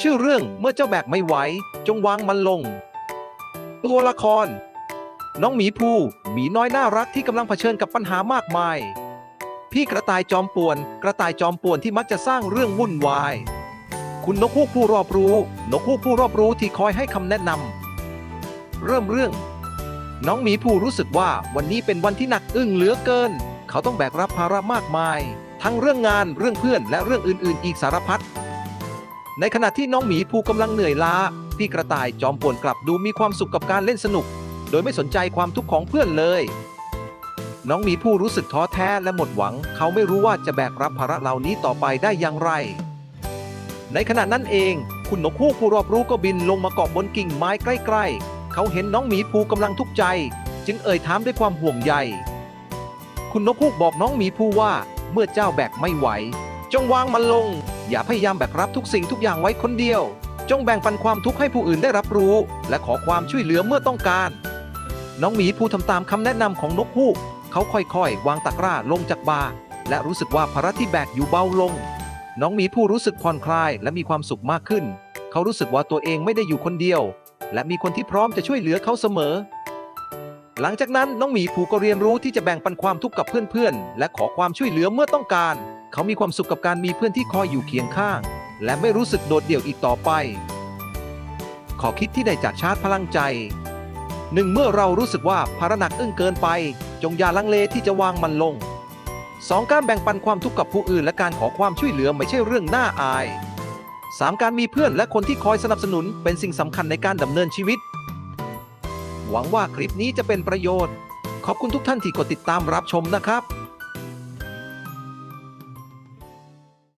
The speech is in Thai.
ชื่อเรื่องเมื่อเจ้าแบกไม่ไหวจงวางมันลง ตัวละคร น้องหมีภูหมีน้อยน่ารักที่กำลังเผชิญกับปัญหามากมาย พี่กระต่ายจอมป่วน กระต่ายจอมป่วนที่มักจะสร้างเรื่องวุ่นวาย คุณนกฮูกผู้รอบรู้ นกฮูกผู้รอบรู้ที่คอยให้คำแนะนำเริ่มเรื่อง น้องหมีภูรู้สึกว่าวันนี้เป็นวันที่หนักอึ้งเหลือเกิน เขาต้องแบกรับภาระมากมาย ทั้งเรื่องงานเรื่องเพื่อนและเรื่องอื่น ๆ อีกสารพัด ในขณะที่น้องหมีภูกำลังเหนื่อยล้า พี่กระต่ายจอมป่วนกลับดูมีความสุขกับการเล่นสนุก โดยไม่สนใจความทุกข์ของเพื่อนเลย น้องหมีภูรู้สึกท้อแท้และหมดหวัง เขาไม่รู้ว่าจะแบกรับภาระเหล่านี้ต่อไปได้อย่างไร ในขณะนั้นเอง คุณนกฮูกผู้รอบรู้ก็บินลงมาเกาะบนกิ่งไม้ใกล้ๆ เขาเห็นน้องหมีภูกำลังทุกข์ใจ จึงเอ่ยถามด้วยความห่วงใย คุณนกฮูกบอกน้องหมีภูว่าเมื่อเจ้าแบกไม่ไหว จงวางมันลง อย่าพยายามแบกรับทุกสิ่งทุกอย่างไว้คนเดียว จงแบ่งปันความทุกข์ให้ผู้อื่นได้รับรู้ และขอความช่วยเหลือเมื่อต้องการ น้องหมีภูทำตามคำแนะนำของนกฮูก เขาค่อยๆ วางตะกร้าลงจากบาและรู้สึกว่าภาระที่แบกอยู่เบาลง น้องหมีผู้รู้สึกผ่อนคลายและมีความสุขมากขึ้น เขารู้สึกว่าตัวเองไม่ได้อยู่คนเดียว และมีคนที่พร้อมจะช่วยเหลือเขาเสมอ หลังจากนั้นน้องหมีภูก็เรียนรู้ที่จะแบ่งปันความทุกข์กับเพื่อนๆ และขอความช่วยเหลือเมื่อต้องการ เขามีความสุขกับการมีเพื่อนที่คอยอยู่เคียงข้าง และไม่รู้สึกโดดเดี่ยวอีกต่อไป ขอคิดที่ได้จากชาร์จพลังใจหนึ่งเมื่อเรารู้สึกว่าภาระหนักอึ้งเกินไป จงอย่าลังเลที่จะวางมันลง 2. การแบ่งปันความทุกข์กับผู้อื่น และการขอความช่วยเหลือไม่ใช่เรื่องน่าอาย 3. การมีเพื่อนและคนที่คอยสนับสนุนเป็นสิ่งสำคัญในการดำเนินชีวิต หวังว่าคลิปนี้จะเป็นประโยชน์ ขอบคุณทุกท่านที่กดติดตามรับชมนะครับ